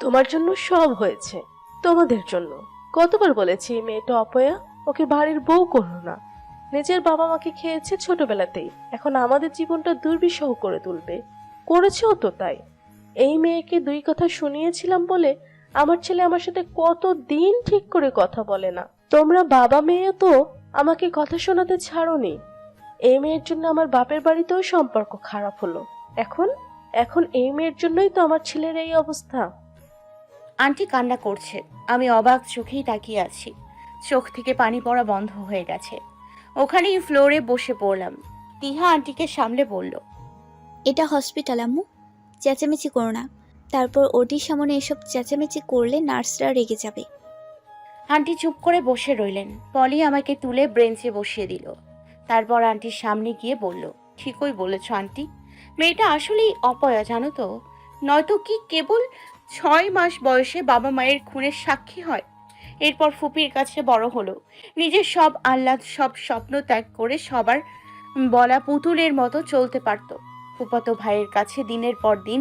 তোমার জন্য সব হয়েছে। তোমাদের জন্য। কতবার বলেছি মেয়েটা অপয়া, ওকে বাড়ির বউ করো না। নিজের বাবা মাকে খেয়েছে ছোটবেলাতেই। এখন আমাদের জীবনটা দুর্বিষহ করে তুলবে। করেছেও তো তাই। এই মেয়েকে দুই কথা শুনিয়েছিলাম বলে আমার ছেলে আমার সাথে কত দিন ঠিক করে কথা বলে না। তোমরা বাবা মেয়ে তো আমাকে কথা শোনাতে ছাড়োনি। এই মেয়ের জন্য আমার বাপের বাড়িতেও সম্পর্ক খারাপ হলো। এখন? এখন এই মেয়ের জন্যই তো আমার ছেলের এই অবস্থা। আন্টি কান্না করছে। আমি অবাক চোখেই তাকিয়ে আছি। চোখ থেকে পানি পড়া বন্ধ হয়ে গেছে। ওখানেই ফ্লোরে বসে পড়লাম। তিহা আন্টিকে সামলে বলল এটা হসপিটাল আম্মু। চেঁচামেচি করো না। তারপর ওটির সামনে এসব চেঁচামেচি করলে নার্সরা রেগে যাবে। আন্টি চুপ করে বসে রইলেন। পলি আমাকে তুলে ব্রেঞ্চে বসিয়ে দিল। তারপর আন্টির সামনে গিয়ে বলল ঠিকই বলেছ আন্টি। মেয়েটা আসলেই অপয়া জানো তো। নয়তো কি কেবল ছয় মাস বয়সে বাবা মায়ের খুনের সাক্ষী হয়। এরপর ফুপির কাছে বড় হলো। নিজের সব আহ্লাদ, সব স্বপ্ন ত্যাগ করে সবার বলা পুতুলের মতো চলতে পারত। ফুপাতো ভাইয়ের কাছে দিনের পর দিন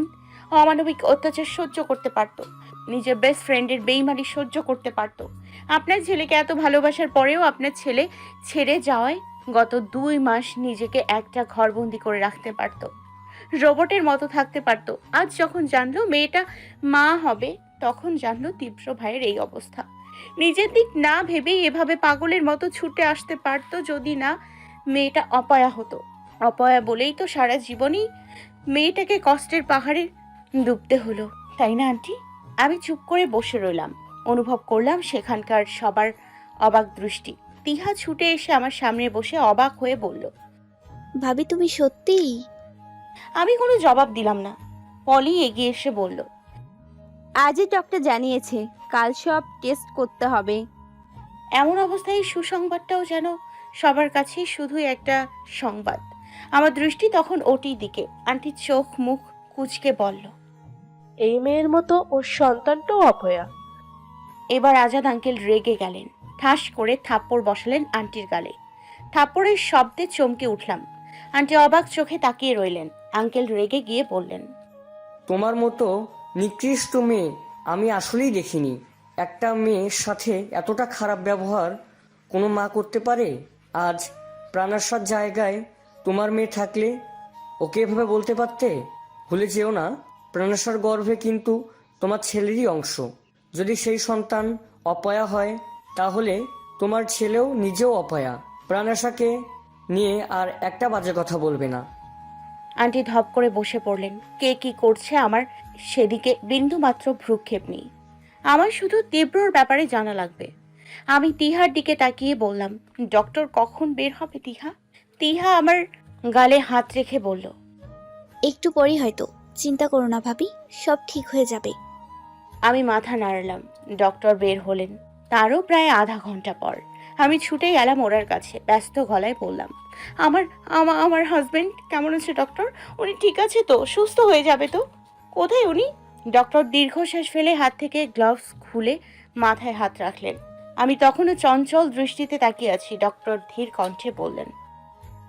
অমানবিক অত্যাচার সহ্য করতে পারত। নিজের বেস্ট ফ্রেন্ডের বেইমানি সহ্য করতে পারত। আপনার ছেলেকে এত ভালোবাসার পরেও আপনার ছেলে ছেড়ে যাওয়ায় গত দুই মাস নিজেকে একটা ঘরবন্দি করে রাখতে পারত। রোবটের মতো থাকতে পারত। আজ যখন জানলো মেয়েটা মা হবে, তখন জানলো তীব্র ভাইয়ের এই অবস্থা। নিজের দিক না ভেবেই এভাবে পাগলের মতো ছুটে আসতে পারতো যদি না মেয়েটা অপয়া হতো। অপয়া বলেই তো সারা জীবনই মেয়েটাকে কষ্টের পাহাড়ে ডুবতে হলো, তাই না আন্টি? আমি চুপ করে বসে রইলাম, অনুভব করলাম সেখানকার সবার অবাক দৃষ্টি। তিহা ছুটে এসে আমার সামনে বসে অবাক হয়ে বলল, ভাবি তুমি সত্যিই আমি কোনো জবাব দিলাম না। পলি এগিয়ে এসে বলল আজই ডক্টর জানিয়েছে কাল সব টেস্ট করতে হবে। এমন অবস্থায় সুসংবাদটাও যেন সবার কাছেই শুধুই একটা সংবাদ। আমার দৃষ্টি তখন ওটির দিকে। আন্টি চোখ মুখ কুচকে বলল এই মেয়ের মতো ওর সন্তানটাও অপয়া। এবার আজাদ আঙ্কেল রেগে গেলেন। ঠাস করে থাপ্পড় বসালেন আন্টির গালে। থাপ্পড়ের শব্দে চমকে উঠলাম। আন্টি অবাক চোখে তাকিয়ে রইলেন। আঙ্কেল রেগে গিয়ে বললেন, তোমার মতো নিকৃষ্ট মেয়ে আমি আসলেই দেখিনি। একটা মেয়ের সাথে এতটা খারাপ ব্যবহার কোনো মা করতে পারে? আজ প্রাণাসার জায়গায় তোমার মেয়ে থাকলে ওকে এভাবে বলতে পারতে? ভুলে যেও না প্রাণাসার গর্ভে কিন্তু তোমার ছেলেরই অংশ। যদি সেই সন্তান অপয়া হয়, তাহলে তোমার ছেলেও নিজেও অপয়া। প্রাণাসাকে নিয়ে আর একটা বাজে কথা বলবে না। আন্টি ধপ করে বসে পড়লেন। কে কি করছে আমার সেদিকে বিন্দুমাত্র ভ্রুক্ষেপ নেই। আমার শুধু তীব্রর ব্যাপারে জানা লাগবে। আমি তিহার দিকে তাকিয়ে বললাম ডক্টর কখন বের হবে তিহা? তিহা আমার গালে হাত রেখে বলল একটু পরেই হয়তো। চিন্তা করো না ভাবি সব ঠিক হয়ে যাবে। আমি মাথা নাড়লাম। ডক্টর বের হলেন। তারও প্রায় আধা ঘণ্টা পর। আমি ছুটে গেলাম ওনার কাছে। ব্যস্ত গলায় বললাম, আমার, আমা- আমার হাজব্যান্ড কেমন আছে ডক্টর উনি ঠিক আছে তো? সুস্থ হয়ে যাবে তো? কোথায় উনি? ডক্টর দীর্ঘশ্বাস ফেলে হাত থেকে গ্লাভস খুলে মাথায় হাত রাখলেন। আমি তখনও চঞ্চল দৃষ্টিতে তাকিয়ে আছি। ডক্টর ধীর কণ্ঠে বললেন,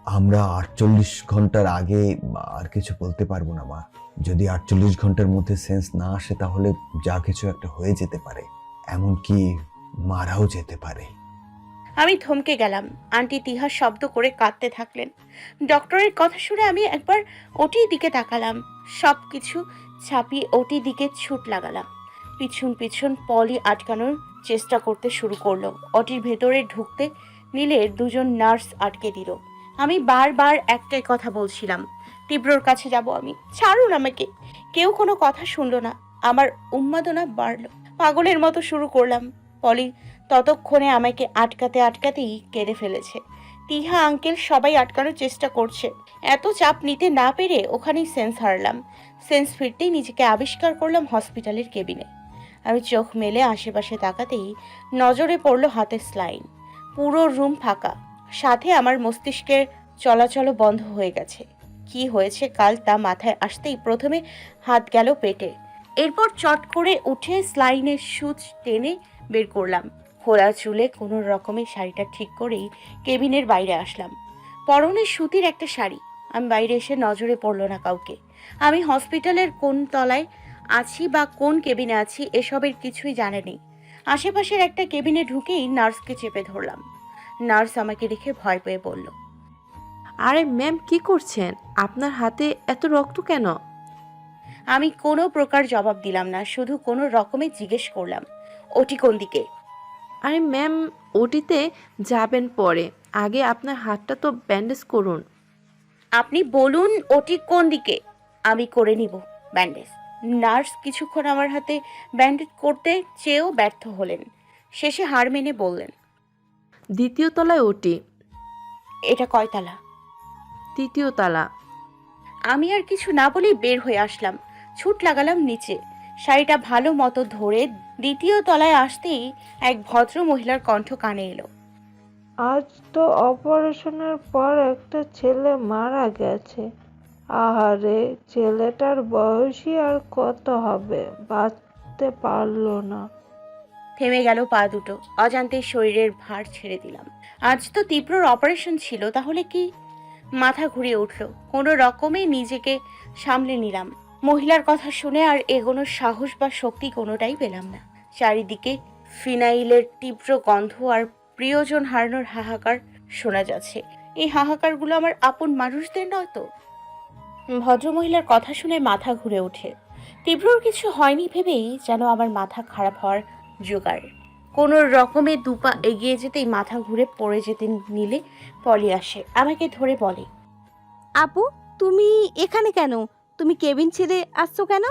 আমরা আটচল্লিশ ঘণ্টার আগে আর কিছু বলতে পারব না, মা। যদি আটচল্লিশ ঘণ্টার মধ্যে সেন্স না আসে, তাহলে যা কিছু একটা হয়ে যেতে পারে। এমনকি মারাও যেতে পারে। আমি থমকে গেলাম। আন্টি তিহা শব্দ করে কাঁদতে থাকলেন। ডক্টরের কথা শুনে আমি একবার ওটির দিকে তাকালাম। সব কিছু ছাপিয়ে ওটির দিকে ছুট লাগালাম। পিছন পিছন পলি আটকানোর চেষ্টা করতে শুরু করল। অটির ভেতরে ঢুকতে নিলে দুজন নার্স আটকে দিল। আমি বারবার একটাই কথা বলছিলাম, তীব্রর কাছে যাব আমি। ছাড়ুন আমাকে। কেউ কোনো কথা শুনলো না। আমার উন্মাদনা বাড়লো। পাগলের মতো শুরু করলাম। পলি ততক্ষণে আমাকে আটকাতে আটকাতেই কেঁদে ফেলেছে। তিহা আঙ্কেল সবাই আটকানোর চেষ্টা করছে। এত চাপ নিতে না পেরে ওখানেই সেন্স হারলাম। সেন্স ফিরতেই নিজেকে আবিষ্কার করলাম হসপিটালের কেবিনে। আমি চোখ মেলে আশেপাশে তাকাতেই নজরে পড়ল হাতের স্লাইন। পুরো রুম ফাঁকা। সাথে আমার মস্তিষ্কের চলাচলও বন্ধ হয়ে গেছে। কি হয়েছে কাল তা মাথায় আসতেই প্রথমে হাত গেল পেটে। এরপর চট করে উঠে স্লাইনের সুচ টেনে বের করলাম। খোলা চুলে কোনো রকমের শাড়িটা ঠিক করেই কেবিনের বাইরে আসলাম। পরনে সুতির একটা শাড়ি। আমি বাইরে এসে নজরে পড়ল না কাউকে। আমি হসপিটালের কোন তলায় আছি বা কোন কেবিনে আছি এসবের কিছুই জানেনি আশেপাশের একটা কেবিনে ঢুকেই নার্সকে চেপে ধরলাম। নার্স আমাকে দেখে ভয় পেয়ে বলল আরে ম্যাম কি করছেন? আপনার হাতে এত রক্ত কেন? আমি কোনো প্রকার জবাব দিলাম না শুধু কোনো রকমে জিজ্ঞেস করলাম ওটি কোন দিকে? আরে ম্যাম ওটিতে যাবেন পরে। আগে আপনার হাতটা তো ব্যান্ডেজ করুন। আপনি বলুন ওটি কোন দিকে? আমি করে নিব ব্যান্ডেজ। নার্স কিছুক্ষণ আমার হাতে ব্যান্ডেজ করতে চেয়েও ব্যর্থ হলেন। শেষে হার মেনে বললেন দ্বিতীয় তলায় ওটি। এটা কয়তালা তৃতীয় তালা। আমি আর কিছু না বলেই বের হয়ে আসলাম। ছুট লাগালাম নিচে। শাড়িটা ভালো মতো ধরে দ্বিতীয় তলায় আসতেই এক ভদ্র মহিলার কণ্ঠ কানে এলো। আজ তো অপারেশনের পর একটা ছেলে মারা গেছে। আহারে ছেলেটার বয়সই আর কত হবে বাঁচতে পারল না। থেমে গেল পা দুটো অজান্তে শরীরের ভার ছেড়ে দিলাম। আজ তো তীব্রর অপারেশন ছিল তাহলে কি? মাথা ঘুরিয়ে উঠল কোনো রকমে নিজেকে সামলে নিলাম। মহিলার কথা শুনে আর এগোনোর সাহস বা শক্তি কোনোটাই পেলাম না। চারিদিকে ফিনাইলের তীব্র গন্ধ আর প্রিয়জন হারানোর হাহাকার শোনা যাচ্ছে। এই হাহাকারগুলো আমার আপন মানুষদের নয় তো? ভদ্রমহিলার কথা শুনে মাথা ঘুরে ওঠে। তীব্রর কিছু হয়নি ভেবেই যেন আমার মাথা খারাপ হওয়ার জোগাড়। কোনো রকমে দুপা এগিয়ে যেতেই মাথা ঘুরে পড়ে যেতে নিলে পলি আসে। আমাকে ধরে বলে, আপু, তুমি এখানে কেন? তুমি কেবিন ছেড়ে আসছো কেন?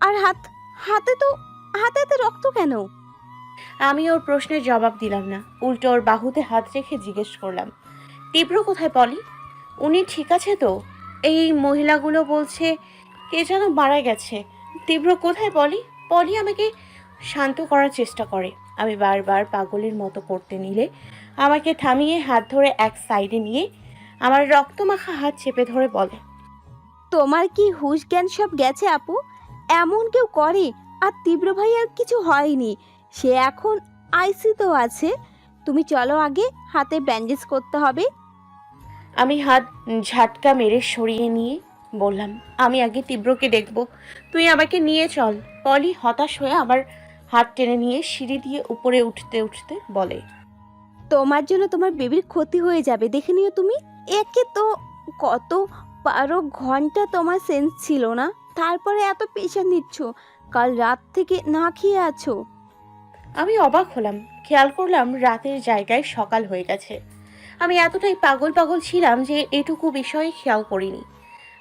আর হাত, হাতে তো, হাতে হাতে রক্ত কেন? আমি ওর প্রশ্নের জবাব দিলাম না। উল্টো ওর বাহুতে হাত রেখে জিজ্ঞেস করলাম, তীব্র কোথায় পলি? উনি ঠিক আছে তো? এই মহিলাগুলো বলছে, কে যেন মারা গেছে। তীব্র কোথায় পলি? পলি আমাকে শান্ত করার চেষ্টা করে। আমি বারবার পাগলের মতো করতে নিলে আমাকে থামিয়ে হাত ধরে এক সাইডে নিয়ে আমার রক্তমাখা হাত চেপে ধরে বলে তোমার কি হুশ জ্ঞান সব গেছে আপু? এমন কেউ করে আর তীব্র ভাই আর কিছু হয়নি। সে এখন আইসিতেও আছে। তুমি চলো আগে হাতে ব্যান্ডেজ করতে হবে। আমি হাত ঝাটকা মেরে সরিয়ে নিয়ে বললাম আমি আগে তীব্রকে দেখব। তুই আমাকে নিয়ে চল। পলি হতাশ হয়ে আমার হাত টেনে নিয়ে সিঁড়ি দিয়ে উপরে উঠতে উঠতে বলে তোমার জন্য তোমার বেবির ক্ষতি হয়ে যাবে দেখে নিও তুমি। একে তো কত বারো ঘণ্টা তোমার সেন্স ছিল না? তারপরে এত পেশা নিচ্ছ কাল রাত থেকে না খেয়ে আছো। আমি অবাক হলাম খেয়াল করলাম রাতের জায়গায় সকাল হয়ে গেছে। আমি এতটাই পাগল পাগল ছিলাম যে এটুকু বিষয়ে খেয়াল করিনি।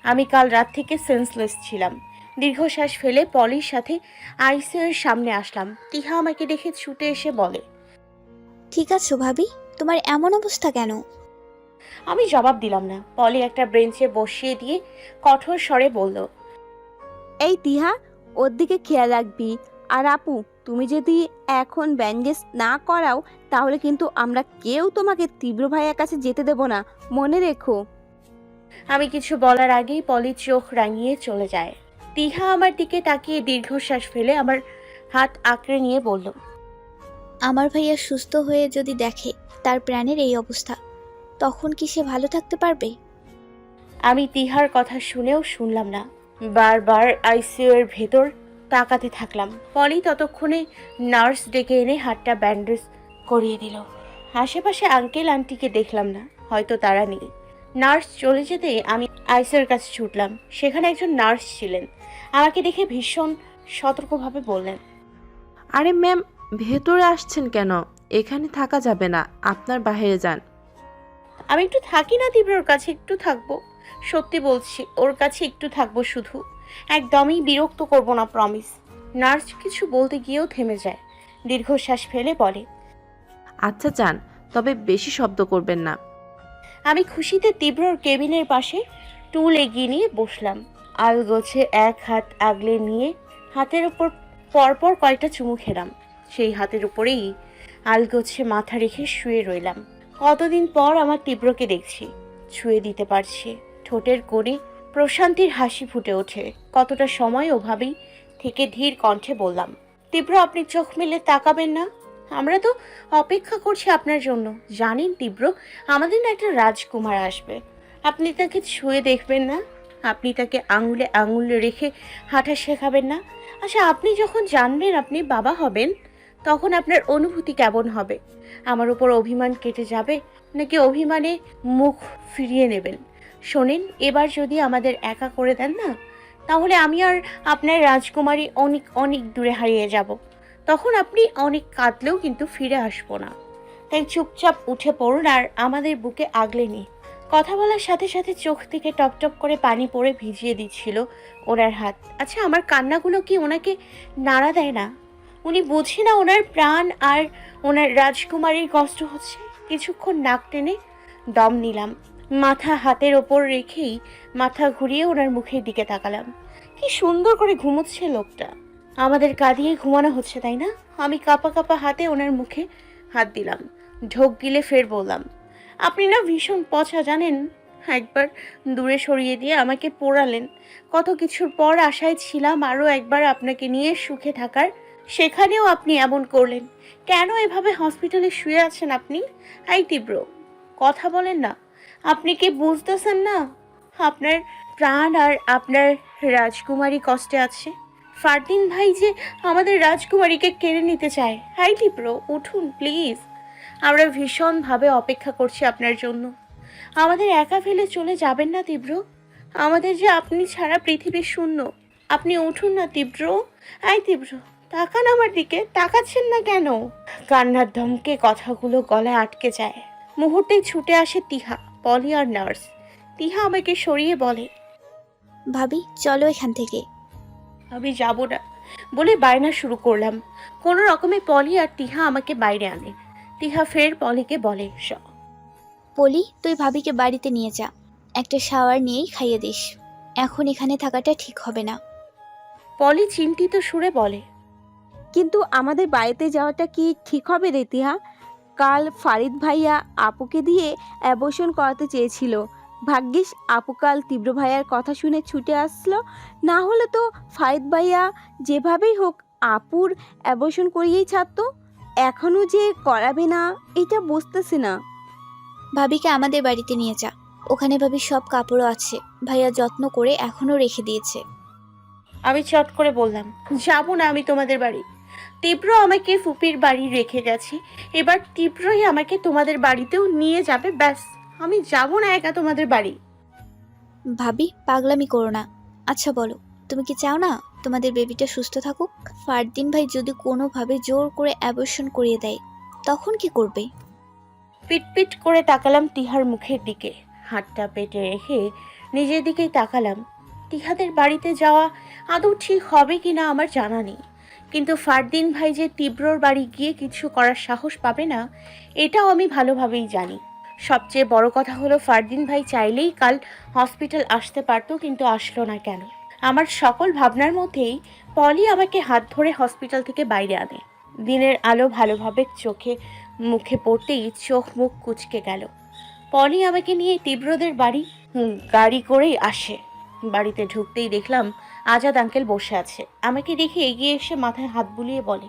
আমি কাল রাত থেকে সেন্সলেস ছিলাম। দীর্ঘশ্বাস ফেলে পলির সাথে আইসিইউর সামনে আসলাম। টিহা আমাকে দেখে ছুটে এসে বলে ঠিক আছে ভাবি? তোমার এমন অবস্থা কেন? আমি জবাব দিলাম না। পলি একটা বেঞ্চে বসিয়ে দিয়ে কঠোর স্বরে বলল এই তিহা ওর দিকে খেয়াল রাখবি। আর আপু তুমি যদি এখন ব্যান্ডেজ না করাও তাহলে কিন্তু আমরা কেউ তোমাকে তীব্র ভাইয়ের কাছে যেতে দেব না। মনে রেখো। আমি কিছু বলার আগেই পলি চোখ রাঙিয়ে চলে যায়। তিহা আমার দিকে তাকিয়ে দীর্ঘশ্বাস ফেলে আমার হাত আঁকড়ে নিয়ে বলল আমার ভাইয়া সুস্থ হয়ে যদি দেখে তার প্রাণের এই অবস্থা তখন কি সে ভালো থাকতে পারবে? আমি তিহার কথা শুনেও শুনলাম না। বারবার আইসিইউ এর ভেতর তাকাতে থাকলাম। পলি ততক্ষণে নার্স ডেকে এনে হাতটা ব্যান্ডেজ করিয়ে দিল। আশেপাশে আঙ্কেল আন্টিকে দেখলাম না হয়তো তারা নেই। নার্স চলে যেতে আমি আইসিইউর কাছে ছুটলাম। সেখানে একজন নার্স ছিলেন। আমাকে দেখে ভীষণ সতর্কভাবে বললেন আরে ম্যাম ভেতরে আসছেন কেন? এখানে থাকা যাবে না। আপনার বাইরে যান। আমি একটু থাকি না তীব্রর কাছে একটু থাকব। সত্যি বলছি ওর কাছে একটু থাকব শুধু। একদমই বিরক্ত করব না প্রমিস নার্স কিছু বলতে গিয়েও থেমে যায়। দীর্ঘশ্বাস ফেলে বলে আচ্ছা চান তবে বেশি শব্দ করবেন না। আমি খুশিতে তীব্রর কেবিনের পাশে টুল এগিয়ে নিয়ে বসলাম। আলগোছে এক হাত আগলে নিয়ে হাতের উপর পরপর কয়েকটা চুমু খেলাম। সেই হাতের উপরেই আলগোছে মাথা রেখে শুয়ে রইলাম। কতদিন পর আমার তীব্রকে দেখছি। ছুঁয়ে দিতে পারছি। ঠোঁটের কোণে প্রশান্তির হাসি ফুটে ওঠে। কতটা সময় ওভাবেই থেকে ধীর কণ্ঠে বললাম, তীব্র, আপনি চোখ মেলে তাকাবেন না। আমরা তো অপেক্ষা করছি আপনার জন্য। জানেন তীব্র, আমাদের না একটা রাজকুমার আসবে। আপনি তাকে ছুঁয়ে দেখবেন না। আপনি তাকে আঙুলে আঙুলে রেখে হাঁটা শেখাবেন না। আচ্ছা আপনি যখন জানবেন আপনি বাবা হবেন তখন আপনার অনুভূতি কেমন হবে? আমার উপর অভিমান কেটে যাবে, নাকি অভিমানে মুখ ফিরিয়ে নেবেন? শোনেন, এবার যদি আমাদের একা করে দেন না, তাহলে আমি আর আপনার রাজকুমারী অনেক অনেক দূরে হারিয়ে যাব। তখন আপনি অনেক কাঁদলেও কিন্তু ফিরে আসব না। তাই চুপচাপ উঠে পড়ুন আর আমাদের বুকে আগলে নিয়ে কথা বলার সাথে সাথে চোখ থেকে টপ টপ করে পানি পড়ে ভিজিয়ে দিচ্ছিল ওনার হাত। আচ্ছা আমার কান্নাগুলো কি ওনাকে নাড়া দেয় না? উনি বুঝি না ওনার প্রাণ আর ওনার রাজকুমারীর কষ্ট হচ্ছে। কিছুক্ষণ নাক টেনে দম নিলাম। মাথা হাতের ওপর রেখেই মাথা ঘুরিয়ে ওনার মুখের দিকে তাকালাম। কি সুন্দর করে ঘুমোচ্ছে লোকটা। আমাদের কাঁদিয়ে ঘুমানো হচ্ছে, তাই না? আমি কাপা কাপা হাতে ওনার মুখে হাত দিলাম। ঢোক গিলে ফের বললাম, আপনি না ভীষণ পচা, জানেন? একবার দূরে সরিয়ে দিয়ে আমাকে পোড়ালেন। কত কিছুর পর আশায় ছিলাম আরও একবার আপনাকে নিয়ে সুখে থাকার সেখানেও আপনি এমন করলেন। কেন এভাবে হসপিটালে শুয়ে আছেন আপনি? হাই তীব্র, কথা বলেন না। আপনি কি বুঝতেছেন না? আপনার প্রাণ আর আপনার রাজকুমারী কষ্টে আছে? ফারদিন ভাই যে আমাদের রাজকুমারীকে কেড়ে নিতে চায়। হাই তীব্র, উঠুন প্লিজ আমরা ভীষণভাবে অপেক্ষা করছি আপনার জন্য। আমাদের একা ফেলে চলে যাবেন না তীব্র? আমাদের যে আপনি ছাড়া পৃথিবী শূন্য। আপনি উঠুন না তীব্র। আই তীব্র তাকান আমার দিকে তাকাচ্ছেন না কেন? কান্নার ধমকে কথাগুলো গলায় আটকে যায়। মুহূর্তেই ছুটে আসে তিহা পলি আর নার্স। তিহা আমাকে সরিয়ে বলে ভাবি চলো এখান থেকে। আমি যাব না বলে বায়না শুরু করলাম। কোনো রকমে পলি আর তিহা আমাকে বাইরে আনে। তিহা ফের পলিকে বলে "স- পলি তুই ভাবিকে বাড়িতে নিয়ে যা। একটা শাওয়ার নিয়েই খাইয়ে দিস। এখন এখানে থাকাটা ঠিক হবে না। পলি চিন্তিত সুরে বলে কিন্তু আমাদের বাড়িতে যাওয়াটা কি ঠিক হবে রে তিহা? কাল ফারিদ ভাইয়া আপুকে দিয়ে অ্যাবর্শন করাতে চেয়েছিল। ভাগ্যিস আপু কাল তীব্র ভাইয়ার কথা শুনে ছুটে আসলো। না হলে তো ফারিদ ভাইয়া যেভাবেই হোক আপুর অ্যাবর্শন করিয়েই ছাড়তো। এখনও যে করাবে না এটা বুঝতেছি না। ভাবিকে আমাদের বাড়িতে নিয়ে যা। ওখানে ভাবি সব কাপড়ও আছে। ভাইয়া যত্ন করে এখনও রেখে দিয়েছে। আমি চট করে বললাম যাব না আমি তোমাদের বাড়ি। তীব্র আমাকে ফুপির বাড়ি রেখে গেছে। এবার তীব্রই আমাকে তোমাদের বাড়িতেও নিয়ে যাবে ব্যাস। আমি যাব না একা তোমাদের বাড়ি। ভাবি পাগলামি করো না। আচ্ছা বলো তুমি কি চাও না তোমাদের বেবিটা সুস্থ থাকুক? ফারদিন ভাই যদি কোনোভাবে জোর করে অ্যাবর্শন করিয়ে দেয় তখন কি করবে? পিটপিট করে তাকালাম তিহার মুখের দিকে। হাতটা পেটে রেখে নিজের দিকেই তাকালাম। তিহাদের বাড়িতে যাওয়া আদৌ ঠিক হবে কি না আমার জানা নেই। কিন্তু ফারদিন ভাই যে তীব্রর বাড়ি গিয়ে কিছু করার সাহস পাবে না, এটাও আমি ভালোভাবেই জানি। সবচেয়ে বড় কথা হলো ফারদিন ভাই চাইলেই কাল হসপিটাল আসতে পারতো কিন্তু আসলো না কেন। আমার সকল ভাবনার মধ্যেই পলি আমাকে হাত ধরে হসপিটাল থেকে বাইরে আনে। দিনের আলো ভালোভাবে চোখে মুখে পড়তেই চোখ মুখ কুচকে গেল। পলি আমাকে নিয়ে তীব্রদের বাড়ি গাড়ি করেই আসে। বাড়িতে ঢুকতেই দেখলাম আজাদ আঙ্কেল বসে আছে। আমাকে দেখে এগিয়ে এসে মাথায় হাত বুলিয়ে বলে